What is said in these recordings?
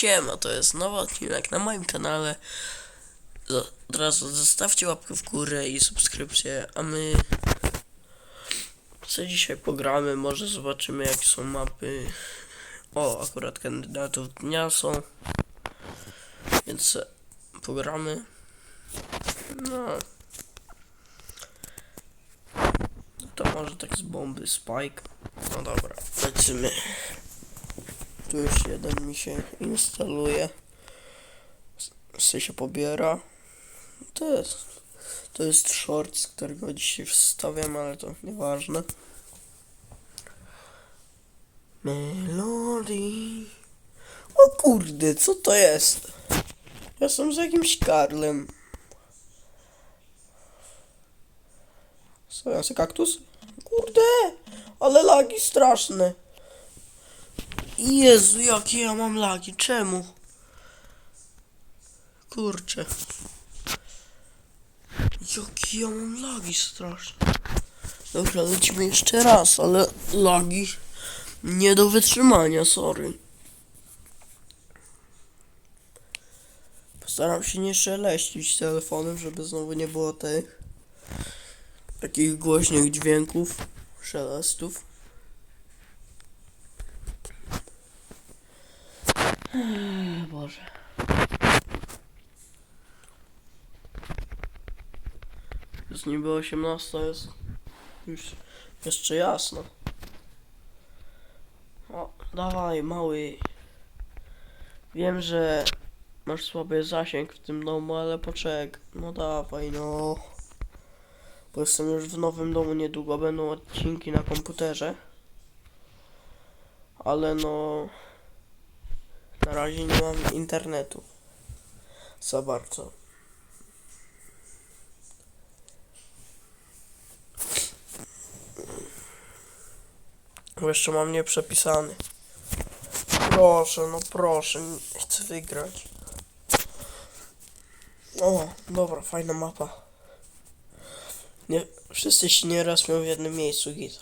Siema, to jest nowy odcinek na moim kanale. Od razu zostawcie łapkę w górę i subskrypcję, a my co dzisiaj pogramy, może zobaczymy jakie są mapy. O, akurat kandydatów dnia są, więc pogramy. No. To może tak z bomby Spike. No dobra, lecimy. Tu już jeden mi się instaluje. Se się pobiera. To jest. To jest short, z którego dzisiaj wstawiam, ale to nieważne. Melody. O kurde, co to jest? Ja jestem z jakimś Karlem. Stojący kaktus? Kurde, ale lagi straszne. Jezu, jakie ja mam lagi, czemu? Kurczę. Jakie ja mam lagi straszne. Dobra, lecimy jeszcze raz, ale lagi nie do wytrzymania, sorry. Postaram się nie szeleścić telefonem, żeby znowu nie było tych takich głośnych dźwięków, szelestów. Boże. Jest niby 18, jest już jeszcze jasno. O, dawaj, mały. Wiem, że masz słaby zasięg w tym domu, ale poczek. No dawaj, no. Bo jestem już w nowym domu, niedługo będą odcinki na komputerze. Ale no... Na razie nie mam internetu. Za bardzo. Jeszcze mam nieprzepisany. Proszę, no proszę, chcę wygrać. O, dobra, fajna mapa. Nie, wszyscy się nieraz miał w jednym miejscu, git.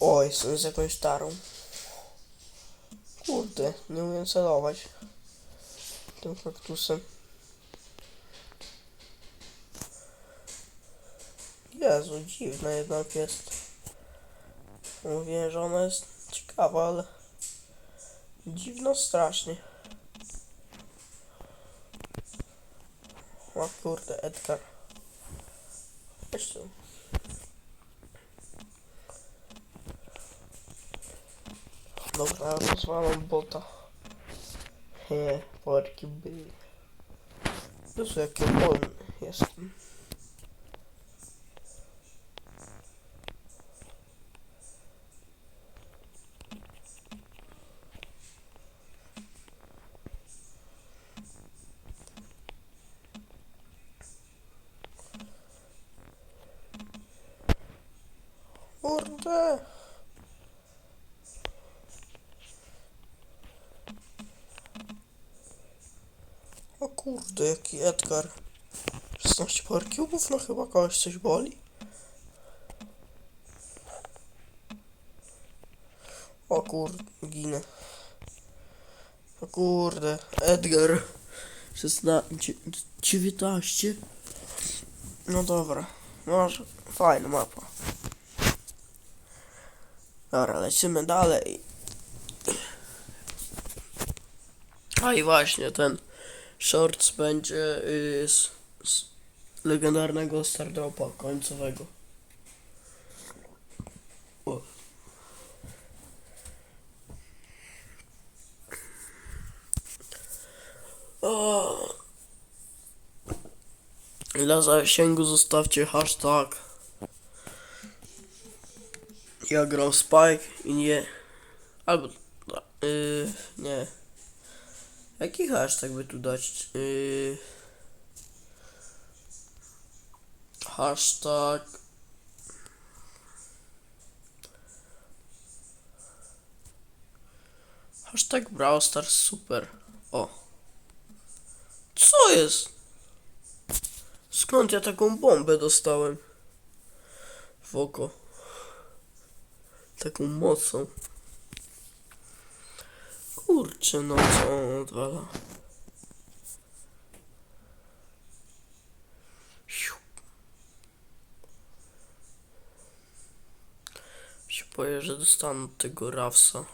O, jestem z jakąś starą. Kurde, nie umiem celować tym kaktusem. Jezu, dziwna jednak jest. Mówię, że ona jest ciekawa, ale dziwno strasznie. O kurde, Edgar. Chodź Dobra, ja pozwalam bota. He, porki były. Jezu, jaki wolny jestem. Kurde. O kurde, jaki Edgar. 16 par cubów, no chyba kogoś coś boli. O kurde, ginę. O kurde, Edgar. 16, 19. No dobra, może, fajna mapa. Dobra, lecimy dalej. A i właśnie, ten shorts będzie y, z, z legendarnego Stardropa końcowego. O. O. Dla zasięgu zostawcie hashtag ja gram Spike i nie. Albo. Yy, nie. Jaki hashtag by tu dać? Yy, hashtag. Hashtag Brawl Stars Super. O. Co jest? Skąd ja taką bombę dostałem? W oko taką mocą. Kurczę, no co on odwala? Się boję, że dostanę tego Rawsa.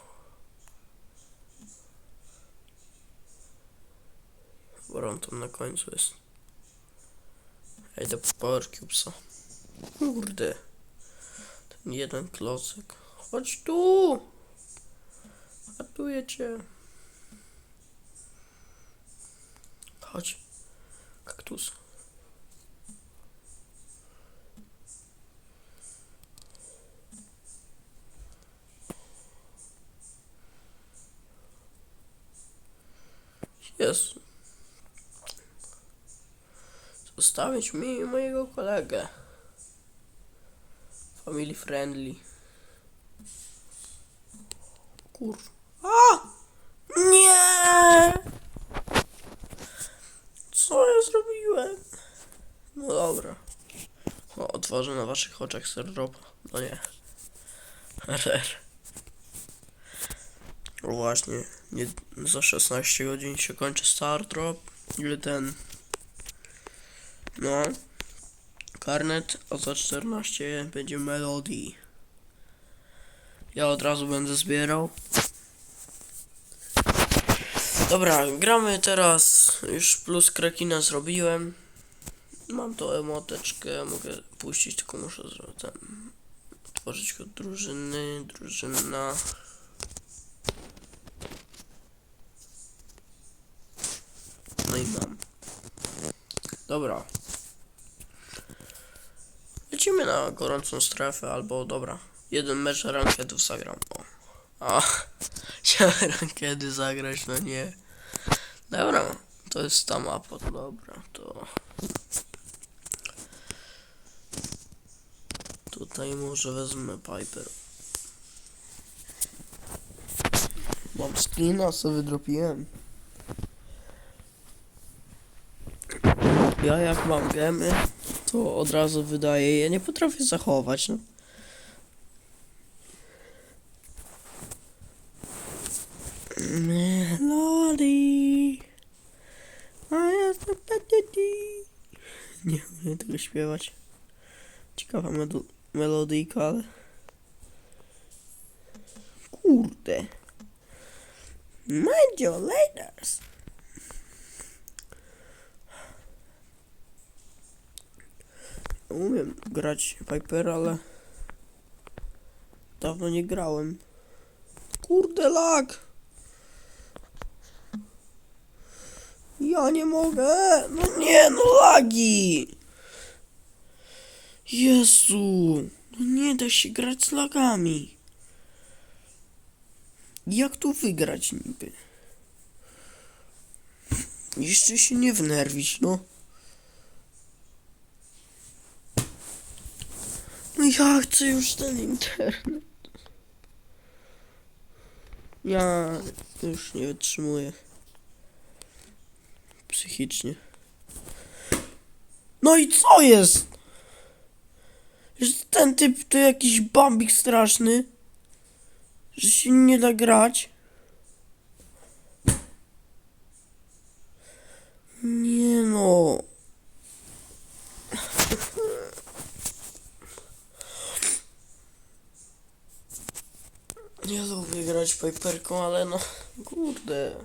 Bo on tam na końcu jest. Idę po Power Cubesa. Kurde. Ten jeden klocek. Chodź tu! Ratuję cię. Chodź. Kaktus. Jezu. Zostawić mi i mojego kolegę. Family friendly. Kur... Co ja zrobiłem? No dobra. O, otworzę na waszych oczach serropa. No nie. RR. O właśnie, nie, za 16 godzin się kończy Star Drop. Ile ten... No. Karnet, a za 14 będzie Melody. Ja od razu będę zbierał. Dobra, gramy teraz. Już plus krekina zrobiłem. Mam to emoteczkę, mogę puścić, tylko muszę ten. Tworzyć kod drużyny, drużyna. No i mam. Dobra. Lecimy na gorącą strefę, albo dobra. Jeden mecz rankedów zagram. O. A, chciałem rankiedy zagrać, no nie. Dobra, to jest ta mapa, dobra, to... Tutaj może wezmę Piper. Mam skina, sobie wydropiłem. Ja jak mam gemy, to od razu wydaję je. Nie potrafię zachować, no. Melody. A ja jestem petity. Nie umiem tego śpiewać. Ciekawa medu- melodyjka, ale... Kurde. Leaders. Umiem grać Piper, ale... Dawno nie grałem. Kurde lag! Ja nie mogę! No nie, no lagi! Jezu! No nie da się grać z lagami. Jak tu wygrać niby? Jeszcze się nie wnerwić, no. No ja chcę już ten internet. Ja już nie wytrzymuję. Psychicznie. No i co jest? Że ten typ to jakiś bambik straszny. Że się nie da grać. Nie no. Nie lubię grać Piperką, ale no, kurde.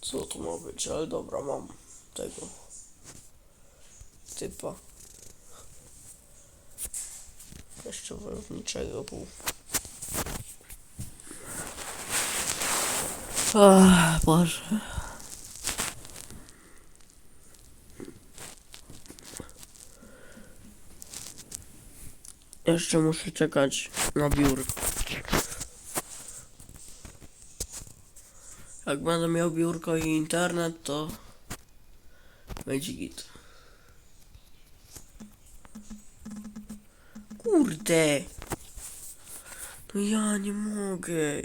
Co to ma być? Ale dobra, mam tego typa. Wojowniczego pół. Ach, Boże. Jeszcze muszę czekać na biurko. Jak będę miał biurko i internet, to będzie git. Kurde! No ja nie mogę.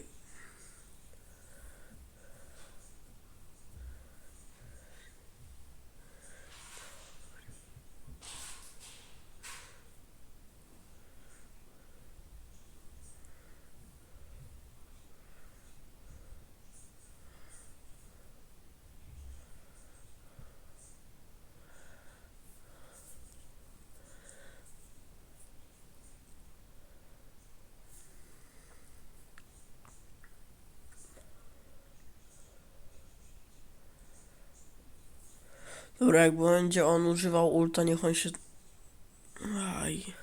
Dobra, jak będzie on używał ulta, niech on się... Aj.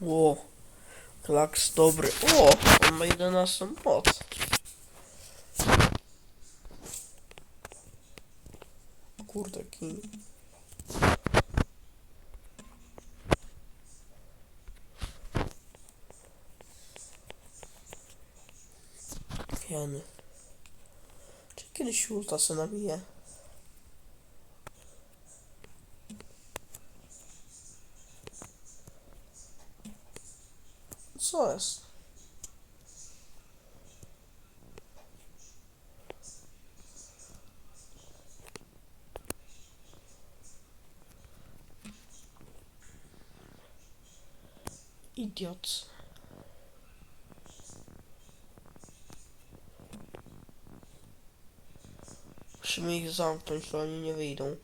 Ło. Klaks dobry. O, on ma 11 moc. Kurde, kin. Piany. Czy kiedyś ulta se nabije? Co jest? Idiot. Musimy ich zamknąć, to oni nie wyjdą.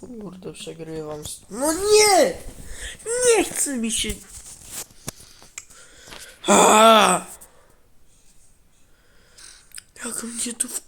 Kurde, przegrywam. No nie! Nie chce mi się. Aaaa! Jak mnie to wkurza!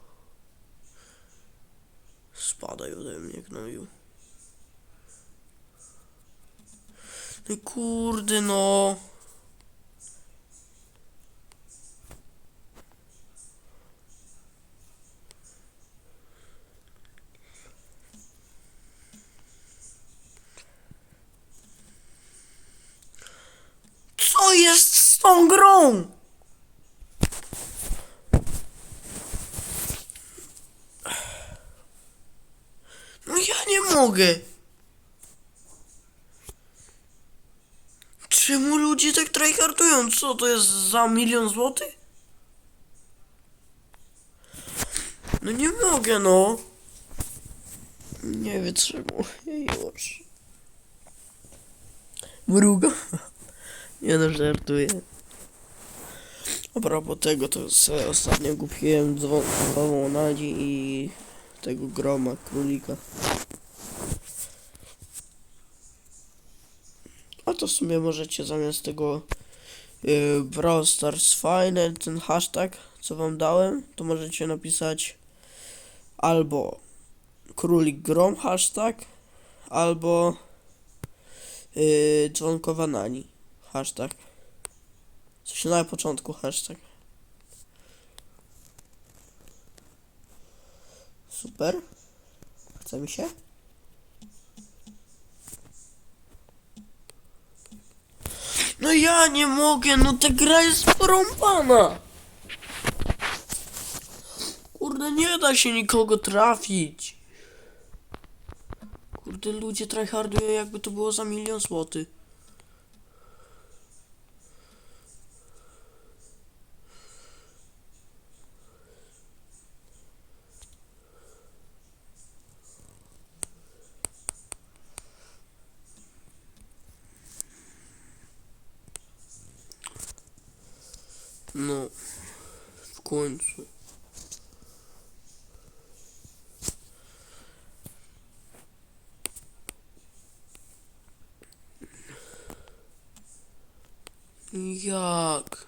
Spadaj ode mnie, gnoju. No kurde, no. Co jest z tą grą? No ja nie mogę. Czemu ludzie tak tryhardują? Co to jest za milion złotych? No nie mogę, no. Nie wytrzymuję już. Mruga. Nie no, żartuję. A propos tego, to ostatnio kupiłem dzwonkową Nadzi i tego groma, królika. A to w sumie możecie zamiast tego yy, Brawl Stars fajne, ten hashtag, co wam dałem, to możecie napisać albo królik grom hashtag, albo yy, dzwonkowa nani hashtag. Coś na początku hashtag. Super. Chce mi się? No ja nie mogę, no ta gra jest porąbana. Kurde, nie da się nikogo trafić. Kurde, ludzie tryhardują jakby to było za milion złotych. No, w końcu. Jak?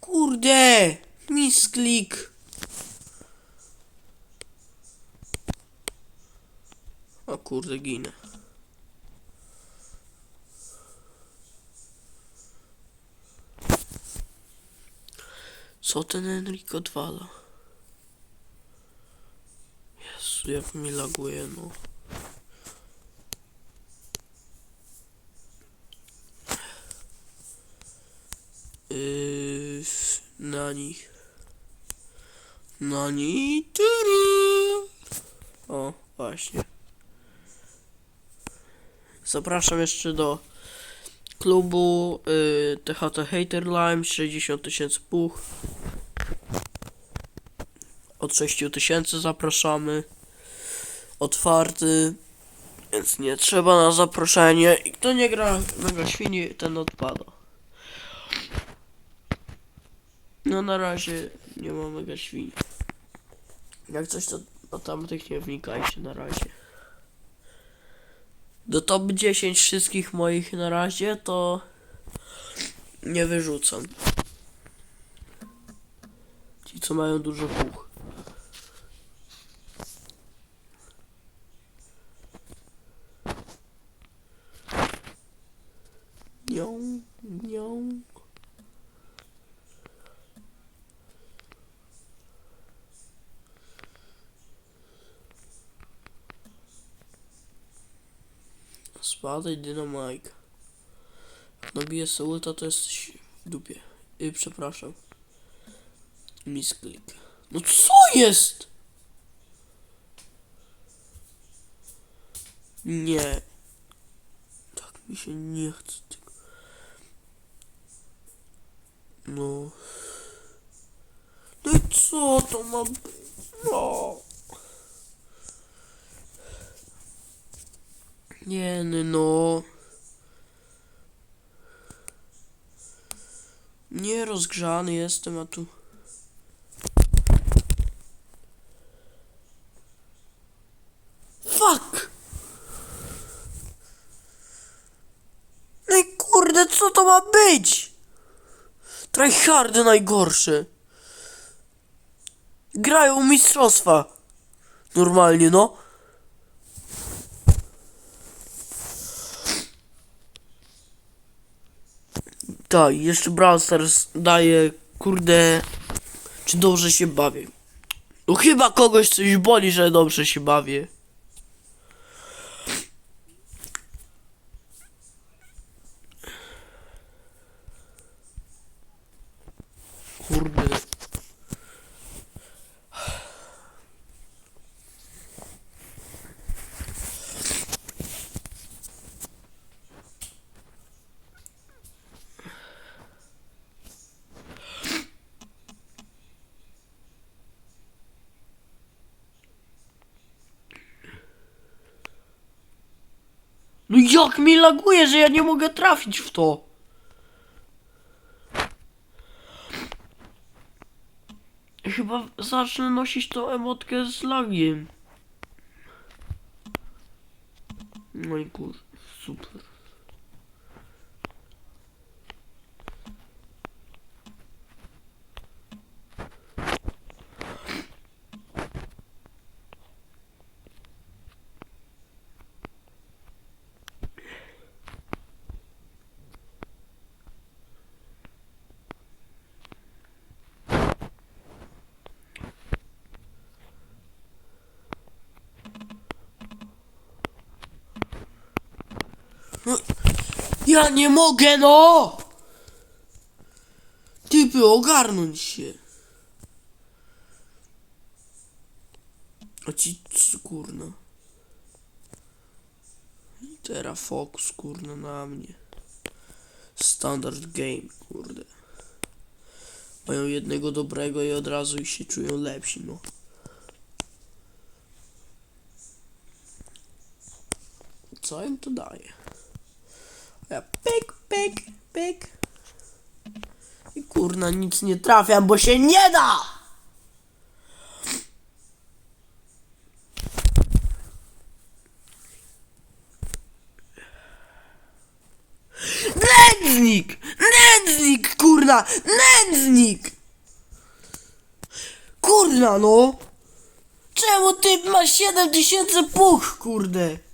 Kurde! Misklik! O kurde, ginę. Co ten Enrico odwala? Jezu, jak mi laguje, no. Yy, nani. Nani. Turu. O, właśnie. Zapraszam jeszcze do klubu y, THT Hater Lime 60 tysięcy puch. Od 6 tysięcy zapraszamy. Otwarty. Więc nie trzeba na zaproszenie. I kto nie gra Mega Świni, ten odpada. No na razie nie ma Mega Świni. Jak coś to do tamtych nie wnikajcie na razie. Do top 10 wszystkich moich na razie to nie wyrzucam. Ci co mają dużo puch. Nią, nią. Spadaj dynamajk. Jak nabiję sobie ulta, to jesteś w dupie. Y, przepraszam. Misklik. No co jest? Nie. Tak mi się nie chce tego. No. No i co to ma być? No. Nie, no, no. Nie rozgrzany jestem, a tu. Fuck! No i kurde, co to ma być? Tryhardy najgorsze. Grają mistrzostwa. Normalnie, no. Tak, jeszcze Brawl Stars daje, kurde, czy dobrze się bawię. No chyba kogoś coś boli, że dobrze się bawię. Kurde. No jak mi laguje, że ja nie mogę trafić w to? Chyba zacznę nosić tą emotkę z lagiem. No i kur... super. Ja nie mogę, no! Typy, ogarnąć się. A ci, kurna. I teraz fokus, kurna, na mnie. Standard game, kurde. Mają jednego dobrego i od razu ich się czują lepsi, no. Co im to daje? Ja pyk, pyk, pyk. I kurna, nic nie trafiam, bo się nie da! Nędznik! Nędznik, kurna! Nędznik! Kurna, no! Czemu ty masz 7000 puch, kurde?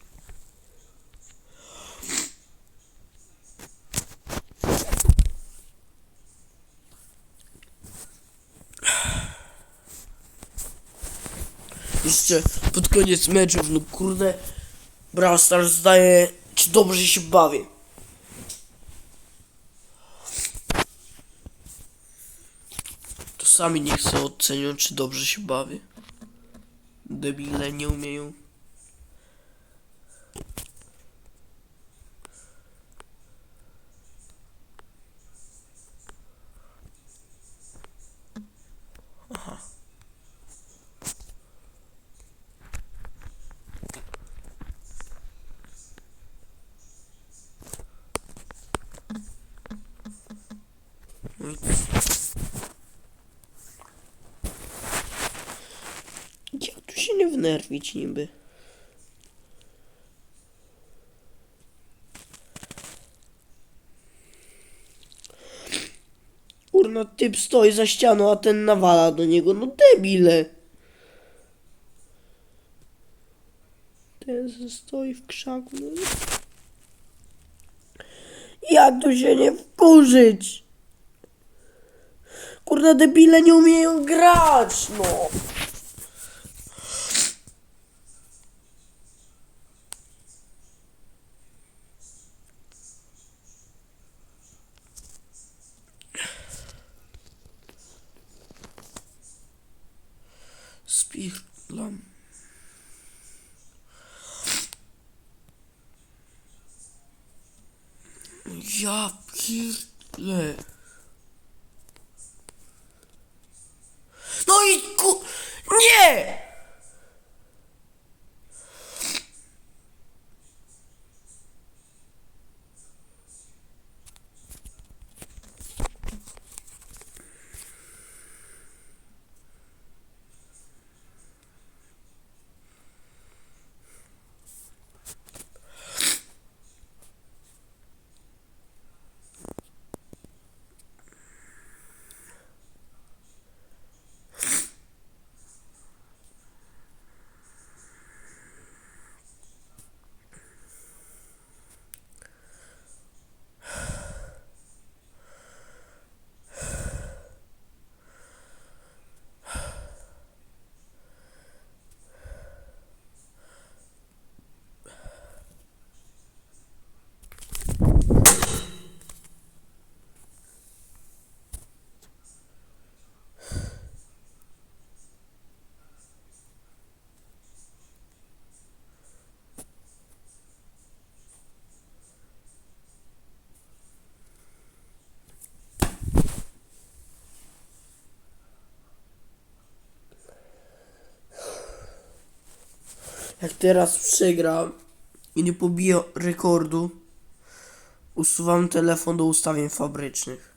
Jeszcze pod koniec meczów, no kurde, Brawl Stars zdaje, czy dobrze się bawię. To sami niech sobie ocenią, czy dobrze się bawię. Debile nie umieją. Jak tu się nie wnerwić niby? Kurna, typ stoi za ścianą, a ten nawala do niego. No debile. Ten stoi w krzaku. No. Jak tu się nie wkurzyć? Kurna, debile nie umieją grać, no. Spirlam. Ja pierdolę. No i ku... Nie! Jak teraz przegram i nie pobiję rekordu, usuwam telefon do ustawień fabrycznych.